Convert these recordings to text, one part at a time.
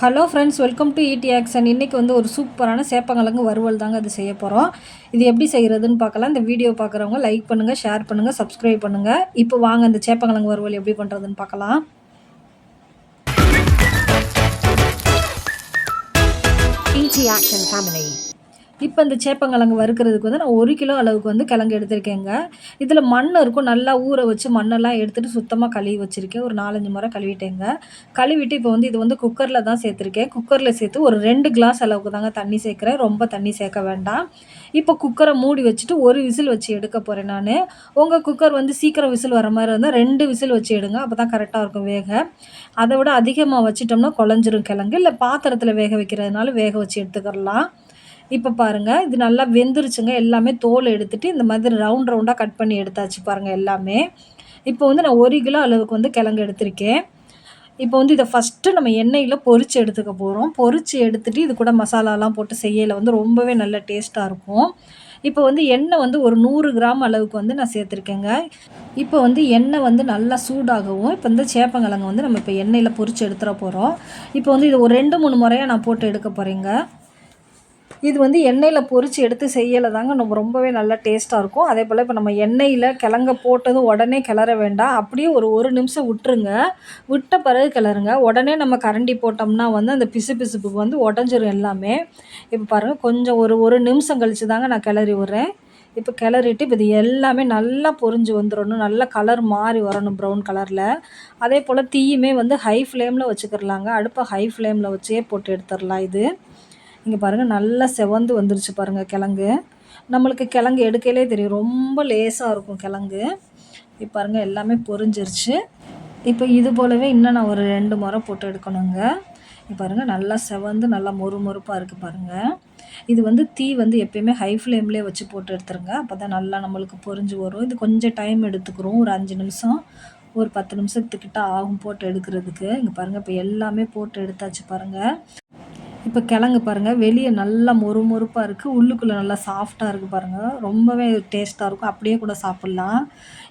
Hello friends welcome to ED action இன்றைக்கி வந்து ஒரு சூப்பரான சேப்பங்கிழங்கு வறுவல் தாங்க அது செய்ய போகிறோம் இது எப்படி செய்கிறதுன்னு பார்க்கலாம். இந்த வீடியோ பார்க்குறவங்க லைக் பண்ணுங்கள் ஷேர் பண்ணுங்கள் சப்ஸ்கிரைப் பண்ணுங்கள் இப்போ வாங்க இந்த சேப்பங்கிழங்கு வறுவல் எப்படி பண்ணுறதுன்னு பார்க்கலாம். ET ஆக்ஷன் ஃபேமிலி இப்போ இந்த சேப்பங்கிழங்கு வறுக்கிறதுக்கு வந்து நான் ஒரு கிலோ அளவுக்கு வந்து கிழங்கு எடுத்திருக்கேங்க. இதில் மண் இருக்கும். நல்லா ஊற வச்சு மண்ணெல்லாம் எடுத்துகிட்டு சுத்தமாக கழுவி வச்சுருக்கேன். ஒரு நாலஞ்சு முறை கழுவிட்டேங்க. கழுவிட்டு இப்போ வந்து இது வந்து குக்கரில் தான் சேர்த்துருக்கேன். குக்கரில் சேர்த்து ஒரு ரெண்டு கிளாஸ் அளவுக்கு தாங்க தண்ணி சேர்க்குறேன். ரொம்ப தண்ணி சேர்க்க வேண்டாம். இப்போ குக்கரை மூடி வச்சுட்டு ஒரு விசில் வச்சு எடுக்க போகிறேன் நான். உங்கள் குக்கர் வந்து சீக்கிரம் விசில் வர மாதிரி இருந்தால் ரெண்டு விசில் வச்சு எடுங்க. அப்போ தான் கரெக்டாக இருக்கும் வேக. அதை விட அதிகமாக வச்சிட்டோம்னா குழஞ்சிரும் கிழங்கு. இல்லை பாத்திரத்தில் வேக வைக்கிறதுனால வேக வச்சு எடுத்துக்கிறலாம். இப்போ பாருங்கள் இது நல்லா வெந்துருச்சுங்க. எல்லாமே தோல் எடுத்துகிட்டு இந்த மாதிரி ரவுண்ட் ரவுண்டாக கட் பண்ணி எடுத்தாச்சு பாருங்கள் எல்லாமே. இப்போ வந்து நான் ஒரு கிலோ அளவுக்கு வந்து கிழங்கு எடுத்திருக்கேன். இப்போ வந்து இதை ஃபஸ்ட்டு நம்ம எண்ணெயில் பொறிச்சு எடுத்துக்க போகிறோம் பொறிச்சு எடுத்துகிட்டு இது கூட மசாலாலாம் போட்டு செய்யலை வந்து ரொம்பவே நல்ல டேஸ்ட்டாக இருக்கும். இப்போ வந்து எண்ணெய் வந்து ஒரு நூறு கிராம் அளவுக்கு வந்து நான் சேர்த்துருக்கேங்க. இப்போ வந்து எண்ணெய் வந்து நல்லா சூடாகவும் இப்போ வந்து சேப்பங்கிழங்கு வந்து நம்ம இப்போ எண்ணெயில் பொறிச்சு எடுத்துட போகிறோம் இப்போ வந்து இது ஒரு ரெண்டு மூணு முறையாக நான் போட்டு எடுக்க போகிறேங்க இது வந்து எண்ணெயில் பொரித்து எடுத்து செய்யலை தாங்க. நம்ம ரொம்பவே நல்லா டேஸ்ட்டாக இருக்கும். அதே போல் இப்போ நம்ம எண்ணெயில் கிழங்க போட்டதும் உடனே கிளற வேண்டாம். அப்படியே ஒரு ஒரு நிமிஷம் விட்டுருங்க. விட்ட பிறகு கிளறுங்க. உடனே நம்ம கரண்டி போட்டோம்னா வந்து அந்த பிசு பிசுப்புக்கு வந்து உடஞ்சிரும் எல்லாமே. இப்போ பாருங்கள் கொஞ்சம் ஒரு ஒரு நிமிஷம் கழித்து தாங்க நான் கிளறி விட்றேன். இப்போ கிளறிட்டு இப்போ இது எல்லாமே நல்லா பொரிஞ்சு வந்துடணும் நல்லா கலர் மாறி வரணும் ப்ரௌன் கலரில் அதே போல் தீயுமே வந்து ஹை ஃப்ளேமில் வச்சுக்கிறலாங்க. அடுப்பை ஹை ஃப்ளேமில் வச்சே போட்டு எடுத்துடலாம் இது. இங்கே பாருங்கள் நல்லா செவந்து வந்துருச்சு பாருங்கள் கிழங்கு. நம்மளுக்கு கிழங்கு எடுக்கையிலே தெரியும் ரொம்ப லேசாக இருக்கும் கிழங்கு. இப்போ பாருங்கள் எல்லாமே பொரிஞ்சிருச்சு. இப்போ இது போலவே இன்னும் நான் ஒரு ரெண்டு முறை போட்டு எடுக்கணுங்க. இப்போ பாருங்கள் நல்லா செவந்து நல்லா மொறு மொறுப்பாக இருக்குது பாருங்கள் இது வந்து தீ வந்து எப்பயுமே ஹை ஃப்ளேம்லேயே வச்சு போட்டு எடுத்துருங்க. அப்போ தான் நல்லா நம்மளுக்கு பொரிஞ்சு வரும். இது கொஞ்சம் டைம் எடுத்துக்கிறோம் ஒரு அஞ்சு நிமிஷம் ஒரு பத்து நிமிஷத்துக்கிட்ட ஆகும் போட்டு எடுக்கிறதுக்கு. இங்கே பாருங்கள் இப்போ எல்லாமே போட்டு எடுத்தாச்சு பாருங்கள் இப்போ கிழங்கு பாருங்கள் வெளியே நல்லா மொறு மொறுப்பாக இருக்குது உள்ளுக்குள்ளே நல்லா சாஃப்டாக இருக்குது பாருங்கள் ரொம்பவே டேஸ்ட்டாக இருக்கும். அப்படியே கூட சாப்பிட்லாம்.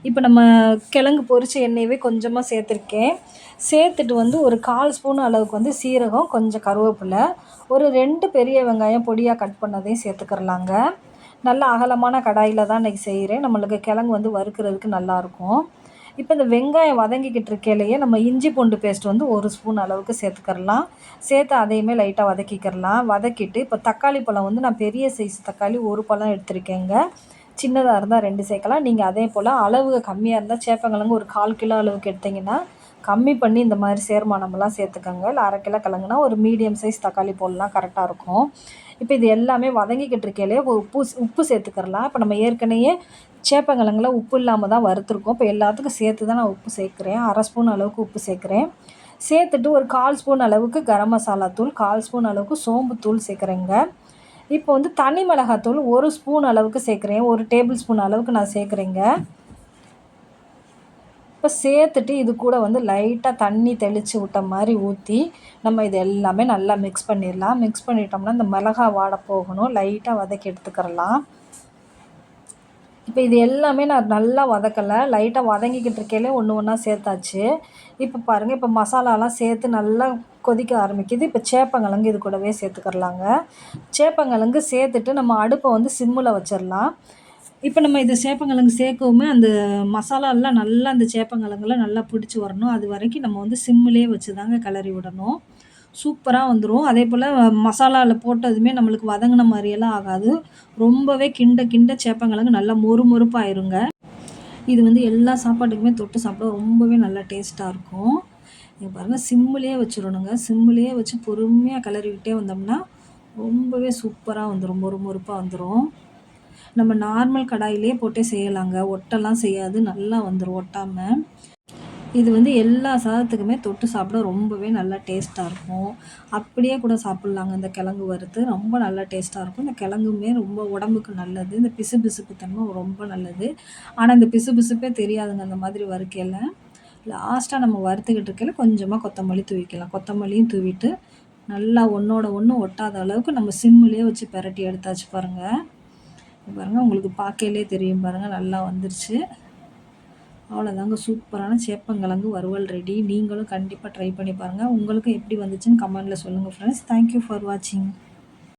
இப்போ நம்ம கிழங்கு பொரிச்ச எண்ணெயவே கொஞ்சமாக சேர்த்துருக்கேன். சேர்த்துட்டு வந்து ஒரு கால் ஸ்பூன் அளவுக்கு வந்து சீரகம் கொஞ்சம் கருவேப்பிலை ஒரு ரெண்டு பெரிய வெங்காயம் பொடியாக கட் பண்ணதையும் சேர்த்துக்கிறலாங்க. நல்ல அகலமான கடாயில் தான் இன்றைக்கி செய்கிறேன் நம்மளுக்கு கிழங்கு வந்து வறுக்கிறதுக்கு நல்லாயிருக்கும் இப்போ இந்த வெங்காயம் வதங்கிக்கிட்டு இருக்கையிலேயே நம்ம இஞ்சி பூண்டு பேஸ்ட் வந்து ஒரு ஸ்பூன் அளவுக்கு சேர்த்துக்கிறலாம். சேர்த்து அதையுமே லைட்டாக வதக்கிக்கிறலாம். வதக்கிட்டு இப்போ தக்காளி பழம் வந்து நான் பெரிய சைஸ் தக்காளி ஒரு பழம் எடுத்திருக்கேங்க. சின்னதாக இருந்தால் ரெண்டு சேர்க்கலாம். நீங்கள் அதே போல் அளவு கம்மியாக இருந்தால் சேப்பங்கிழங்கு ஒரு கால் கிலோ அளவுக்கு எடுத்திங்கன்னா கம்மி பண்ணி இந்த மாதிரி சேர்மானமெல்லாம் சேர்த்துக்கோங்க. இல்லை அரை கிலோ கிழங்குனா ஒரு மீடியம் சைஸ் தக்காளி போடலாம். கரெக்டாக இருக்கும். இப்போ இது எல்லாமே வதங்கிக்கிட்டு இருக்கையிலே உப்பு உப்பு சேர்த்துக்கிறலாம். இப்போ நம்ம ஏற்கனவே சேப்பங்கிழங்குல உப்பு இல்லாமல் தான் வறுத்துருக்கோம். இப்போ எல்லாத்துக்கும் சேர்த்து தான் நான் உப்பு சேர்க்குறேன். அரை ஸ்பூன் அளவுக்கு உப்பு சேர்க்குறேன். சேர்த்துட்டு ஒரு கால் ஸ்பூன் அளவுக்கு கரம் மசாலா தூள் கால் ஸ்பூன் அளவுக்கு சோம்பு தூள் சேர்க்குறேங்க. இப்போ வந்து தனி மிளகாத்தூள் ஒரு ஸ்பூன் அளவுக்கு சேர்க்குறேன். ஒரு டேபிள் ஸ்பூன் அளவுக்கு நான் சேர்க்குறேங்க. இப்போ சேர்த்துட்டு இது கூட வந்து லைட்டாக தண்ணி தெளித்து விட்ட மாதிரி ஊற்றி நம்ம இது எல்லாமே நல்லா மிக்ஸ் பண்ணிடலாம். மிக்ஸ் பண்ணிட்டோம்னா இந்த மிளகா வாடை போகணும். லைட்டாக வதக்கி எடுத்துக்கிறலாம். இப்போ இது எல்லாமே நான் நல்லா வதக்கலை. லைட்டாக வதங்கிக்கிட்டு இருக்கையிலே ஒன்று ஒன்றா சேர்த்தாச்சு. இப்போ பாருங்கள் இப்போ மசாலாலாம் சேர்த்து நல்லா கொதிக்க ஆரம்பிக்குது. இப்போ சேப்பங்கிழங்கு இது கூடவே சேர்த்துக்கிறலாங்க. சேப்பங்கிழங்கு சேர்த்துட்டு நம்ம அடுப்பை வந்து சிம்மில் வச்சிடலாம். இப்போ நம்ம இது சேப்பங்கிழங்கு சேர்க்கவுமே அந்த மசாலாலாம் நல்லா அந்த சேப்பங்கிழங்குலாம் நல்லா பிடிச்சி வரணும். அது வரைக்கும் நம்ம வந்து சிம்மிலே வச்சு தாங்க கிளறி விடணும். சூப்பராக வந்துடும் அதே போல் மசாலாவில் போட்டதுமே நம்மளுக்கு வதங்கின மாதிரியெல்லாம் ஆகாது. ரொம்பவே கிண்ட கிண்ட சேப்பங்கிழங்கு நல்லா மொறு மொறுப்பாயிருங்க. இது வந்து எல்லா சாப்பாட்டுக்குமே தொட்டு சாப்பிட ரொம்பவே நல்லா டேஸ்ட்டாக இருக்கும். நீங்கள் பாருங்கள் சிம்மிலே வச்சிடணுங்க. சிம்மிலே வச்சு பொறுமையாக கிளறிக்கிட்டே வந்தோம்னா ரொம்பவே சூப்பராக வந்துடும் மொறு மொறுப்பாக வந்துடும் நம்ம நார்மல் கடாயிலே போட்டே செய்யலாங்க. ஒட்டெல்லாம் செய்யாது. நல்லா வந்துடும் ஒட்டாமல் இது வந்து எல்லா சாதத்துக்குமே தொட்டு சாப்பிட ரொம்பவே நல்லா டேஸ்ட்டாக இருக்கும். அப்படியே கூட சாப்பிட்லாங்க. இந்த கிழங்கு வறுத்து ரொம்ப நல்லா டேஸ்ட்டாக இருக்கும். இந்த கிழங்குமே ரொம்ப உடம்புக்கு நல்லது. இந்த பிசு பிசுப்பு தன்மை ரொம்ப நல்லது. ஆனால் இந்த பிசு பிசுப்பே தெரியாதுங்க. அந்த மாதிரி வறுக்கையில் லாஸ்ட்டாக நம்ம வறுத்துக்கிட்டு இருக்கையில் கொஞ்சமாக கொத்தமல்லி தூவிக்கலாம். கொத்தமல்லியும் தூவிட்டு நல்லா ஒன்றோட ஒன்று ஒட்டாத அளவுக்கு நம்ம சிம்மிலே வச்சு பெரட்டி எடுத்தாச்சு பாருங்கள் பாருங்கள் உங்களுக்கு பார்க்கையிலே தெரியும் பாருங்கள் நல்லா வந்துருச்சு. அவ்வளோதாங்க சூப்பரான சேப்பங்கிழங்கு வறுவல் ரெடி நீங்களும் கண்டிப்பாக ட்ரை பண்ணி பாருங்கள் உங்களுக்கும் எப்படி வந்துச்சுன்னு கமெண்டில் சொல்லுங்கள் ஃப்ரெண்ட்ஸ் தேங்க்யூ ஃபார் வாட்சிங்